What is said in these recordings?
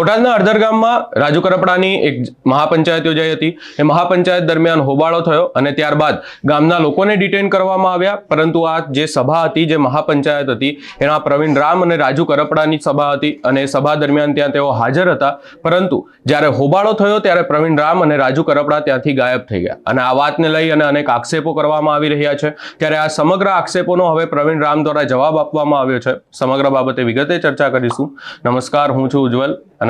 બોટાદના અડધર ગામમાં રાજુ કરપડાની એક મહાપંચાયત યોજાઈ હતી. એ મહાપંચાયત દરમિયાન હોબાળો થયો અને ત્યારબાદ ગામના લોકોને ડિટેન કરવામાં આવ્યા. પરંતુ આ જે સભા હતી, જે મહાપંચાયત હતી, એના પ્રવીણ રામ અને રાજુ કરપડાની સભા હતી અને સભા દરમિયાન ત્યાં તેઓ હાજર હતા. પરંતુ જ્યારે હોબાળો થયો, ત્યારે પ્રવીણ રામ અને રાજુ કરપડા ત્યાંથી ગાયબ થઈ ગયા. અને આ વાતને લઈ અને અનેક આક્ષેપો કરવામાં આવી રહ્યા છે. ત્યારે આ સમગ્ર આક્ષેપોનો હવે પ્રવીણ રામ દ્વારા જવાબ આપવામાં આવ્યો છે. સમગ્ર બાબતે વિગતે ચર્ચા કરીશું. નમસ્કાર, હું છું ઉજ્જવલ અને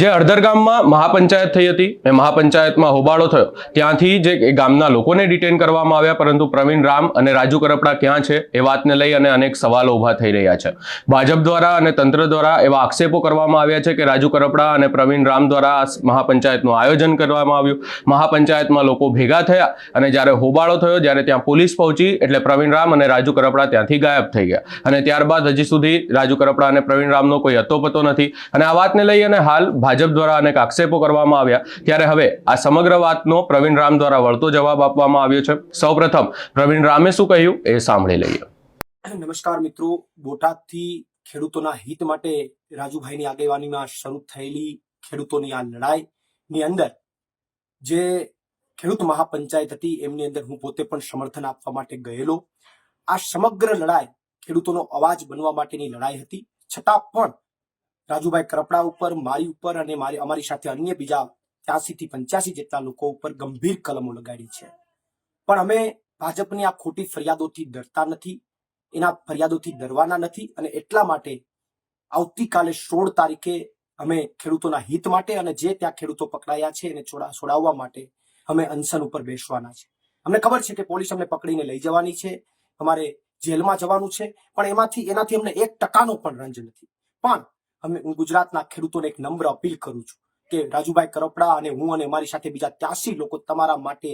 જે અડધર ગામમાં મહાપંચાયત થઈ હતી એ મહાપંચાયતમાં હોબાળો થયો. ત્યાંથી જે ગામના લોકોને ડિટેન કરવામાં આવ્યા, પરંતુ પ્રવીણ રામ અને રાજુ કરપડા ક્યાં છે એ વાતને લઈ અને અનેક સવાલો ઊભા થઈ રહ્યા છે. ભાજપ દ્વારા અને તંત્ર દ્વારા એવા આક્ષેપો કરવામાં આવ્યા છે કે રાજુ કરપડા અને પ્રવીણ રામ દ્વારા મહાપંચાયતનું આયોજન કરવામાં આવ્યું. મહાપંચાયતમાં લોકો ભેગા થયા અને જ્યારે હોબાળો થયો જ્યારે ત્યાં પોલીસ પહોંચી એટલે પ્રવીણ રામ અને રાજુ કરપડા ત્યાંથી ગાયબ થઈ ગયા. અને ત્યારબાદ હજી સુધી રાજુ કરપડા અને પ્રવીણ રામનો કોઈ અતોપતો નથી. અને આ વાતને લઈ અને હાલ ભાજપ દ્વારા અનેક આક્ષેપો કરવામાં આવ્યા. ત્યારે હવે આ સમગ્ર વાતનો પ્રવીણ રામ દ્વારા વળતો જવાબ આપવામાં આવ્યો છે. સૌપ્રથમ, પ્રવીણ રામે શું કહ્યું? એ સાંભળી લઈએ. નમસ્કાર મિત્રો. બોટાદથી ખેડૂતોના હિત માટે રાજુભાઈની આગેવાનીમાં શરૂ થયેલી ખેડૂતોની આ લડાઈની અંદર જે ખેડૂત મહાપંચાયત હતી, એમની અંદર હું પોતે પણ સમર્થન આપવા માટે ગયેલો. આ સમગ્ર લડાઈ ખેડૂતોનો અવાજ બનવા માટેની લડાઈ હતી. છતાં પણ રાજુભાઈ કરપડા ઉપર મારી ઉપર અને મારી અમારી સાથે અન્ય બીજા ત્યાસી થી પંચ્યાસી જેટલા લોકો ઉપર ગંભીર કલમો લગાડી છે. પણ અમે ભાજપની આ ખોટી ફરિયાદોથી ડરતા નથી, એના ફરિયાદોથી ડરવાના નથી અને એટલા માટે આવતીકાલે સોળ તારીખે અમે ખેડૂતોના હિત માટે અને જે ત્યાં ખેડૂતો પકડાયા છે એને છોડા છોડાવવા માટે અમે અનશન ઉપર બેસવાના છે. અમને ખબર છે કે પોલીસ અમને પકડીને લઈ જવાની છે, અમારે જેલમાં જવાનું છે, પણ એમાંથી એનાથી અમને એક ટકાનો પણ રંજ નથી. પણ અમે હું ગુજરાતના ખેડૂતોને એક નમ્ર અપીલ કરું છું કે રાજુભાઈ કરપડા અને હું અને મારી સાથે બીજા ત્યાસી લોકો તમારા માટે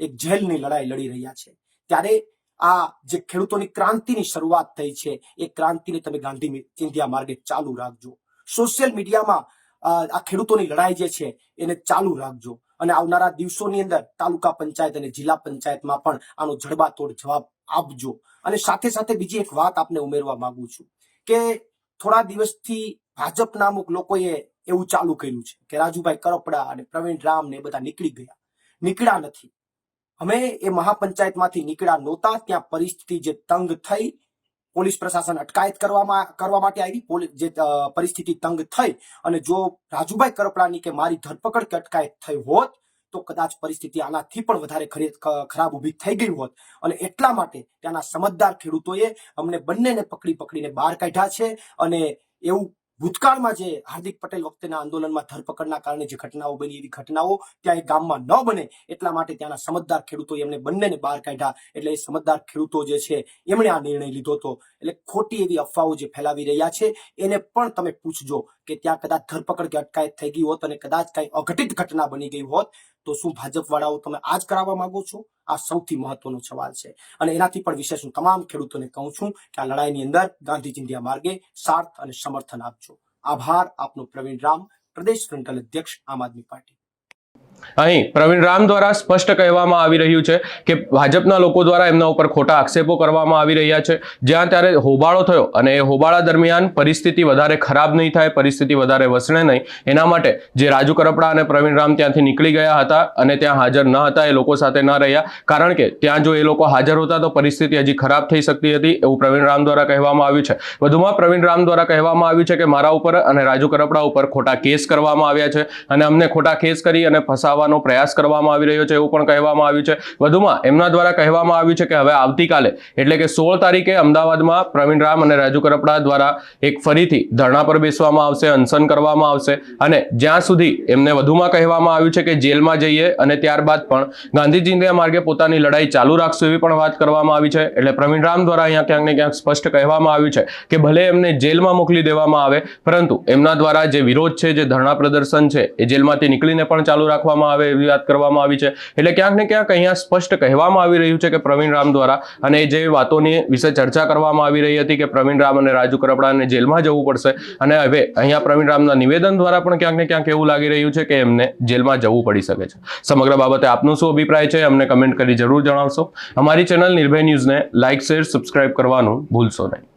એક જેલની લડાઈ લડી રહ્યા છે. ત્યારે આ જે ખેડૂતોની ક્રાંતિની શરૂઆત થઈ છે, એ ક્રાંતિને તમે ગાંધી ચિંધ્યા માર્ગે ચાલુ રાખજો. સોશિયલ મીડિયામાં આ ખેડૂતોની લડાઈ જે છે, એને ચાલુ રાખજો. અને આવનારા દિવસોની અંદર તાલુકા પંચાયત અને જિલ્લા પંચાયતમાં પણ આનો જડબાતોડ જવાબ આપજો. અને સાથે સાથે બીજી એક વાત આપને ઉમેરવા માંગુ છું કે થોડા દિવસથી ભાજપના અમુક લોકોએ એવું ચાલુ કર્યું છે કે રાજુભાઈ કરપડા અને પ્રવીણ રામ ને બધા નીકળી ગયા. નીકળ્યા નથી. અમે એ મહાપંચાયતમાંથી નીકળ્યા નહોતા, ત્યાં પરિસ્થિતિ જે તંગ થઈ, પોલીસ પ્રશાસન અટકાયત કરવામાં, કરવા માટે આવી જે પરિસ્થિતિ તંગ થઈ અને જો રાજુભાઈ કરપડાની કે મારી ધરપકડ કે અટકાયત થઈ હોત, તો કદાચ પરિસ્થિતિ આનાથી પણ વધારે ખરે- ખરાબ ઊભી થઈ ગઈ હોત. અને એટલા માટે ત્યાંના સમજદાર ખેડૂતોએ અમને બંનેને પકડી પકડીને બહાર કાઢ્યા છે અને એવું ભૂતકાળમાં જે હાર્દિક પટેલ વખતેના આંદોલનમાં ધરપકડના કારણે જે ઘટનાઓ બની એવી ઘટનાઓ ત્યાં એ ગામમાં ન બને એટલા માટે ત્યાંના સમજદાર ખેડૂતો એમને બંનેને બહાર કાઢ્યા. એટલે એ સમજદાર ખેડૂતો જે છે, એમણે આ નિર્ણય લીધો હતો. એટલે ખોટી એવી અફવાઓ જે ફેલાવી રહ્યા છે, એને પણ તમે પૂછજો કે ત્યાં કદાચ ધરપકડ કે અટકાયત થઈ ગઈ હોત અને કદાચ કઈ અઘટિત ઘટના બની ગઈ હોત તો શું ભાજપ વાળાઓ તમે આજ કરાવવા માંગો છો? આ સૌથી મહત્વનો સવાલ છે. અને એનાથી પણ વિશેષ હું તમામ ખેડૂતોને કહું છું કે આ લડાઈની અંદર ગાંધી ચિંધ્યા માર્ગે સાર્થ અને સમર્થન આપજો. આભાર આપનો પ્રવીણ રામ, પ્રદેશ ફ્રન્ટલ અધ્યક્ષ, આમ આદમી પાર્ટી. અહીં પ્રવીણ રામ દ્વારા સ્પષ્ટ કહેવામાં આવી રહ્યું છે કે ભાજપના લોકો દ્વારા એમના ઉપર ખોટા આક્ષેપો કરવામાં આવી રહ્યા છે. જ્યાં ત્યારે હોબાળો થયો અને એ હોબાળા દરમિયાન પરિસ્થિતિ વધારે ખરાબ નહીં થાય, પરિસ્થિતિ વધારે વસણે નહીં. એના માટે જે રાજુ કરપડા અને પ્રવીણ રામ ત્યાંથી નીકળી ગયા હતા અને ત્યાં હાજર ન હતા, એ લોકો સાથે ન રહ્યા. કારણ કે ત્યાં જો એ લોકો હાજર હોતા તો પરિસ્થિતિ હજી ખરાબ થઈ શકતી હતી એવું પ્રવીણ રામ દ્વારા કહેવામાં આવ્યું છે. વધુમાં પ્રવીણ રામ દ્વારા કહેવામાં આવ્યું છે કે મારા ઉપર અને રાજુ કરપડા ઉપર ખોટા કેસ કરવામાં આવ્યા છે અને અમને ખોટા કેસ કરી અને ફસાવાનો પ્રયાસ કરવામાં આવી રહ્યો છે એવું પણ કહેવામાં આવ્યું છે. વધુમાં એમના દ્વારા કહેવામાં આવ્યું છે કે હવે આવતીકાલે, એટલે કે સોળ તારીખે અમદાવાદમાં પ્રવીણ રામ અને રાજુ કરપડા દ્વારા એક ફરીથી ધરણા પર બેસવામાં આવશે, અનશન કરવામાં આવશે અને જ્યાં સુધી એમને વધુમાં કહેવામાં આવ્યું છે કે જેલમાં જઈએ અને ત્યારબાદ પણ ગાંધીજીના માર્ગે પોતાની લડાઈ ચાલુ રાખશું એવી પણ વાત કરવામાં આવી છે. એટલે પ્રવીણ રામ દ્વારા અહીંયા ક્યાંક ને ક્યાંક સ્પષ્ટ કહેવામાં આવ્યું છે કે ભલે એમને જેલમાં મોકલી દેવામાં આવે, પરંતુ એમના દ્વારા જે વિરોધ છે, જે ધરણા પ્રદર્શન છે, એ જેલમાંથી નીકળીને પણ ચાલુ રાખવામાં આવે એવી વાત કરવામાં આવી છે. એટલે ક્યાંક ને ક્યાંક અહીંયા સ્પષ્ટ કહેવામાં આવી રહ્યું છે કે પ્રવીણ રામ દ્વારા અને જે વાતોની વિશે ચર્ચા કરવામાં આવી રહી હતી કે પ્રવીણ રામ અને રાજુ કરપડાને જેલમાં જવું પડશે. અને હવે અહીંયા પ્રવીણ રામના નિવેદન દ્વારા પણ ક્યાંક ને ક્યાંક એવું લાગી રહ્યું છે કે એમને જેલમાં જવું પડી શકે છે. સમગ્ર બાબતે આપનો શું અભિપ્રાય છે અમને કમેન્ટ કરી જરૂર જણાવશો. અમારી ચેનલ નિર્ભય ન્યૂઝને લાઇક શેર, સબસ્ક્રાઇબ કરવાનું ભૂલશો નહીં.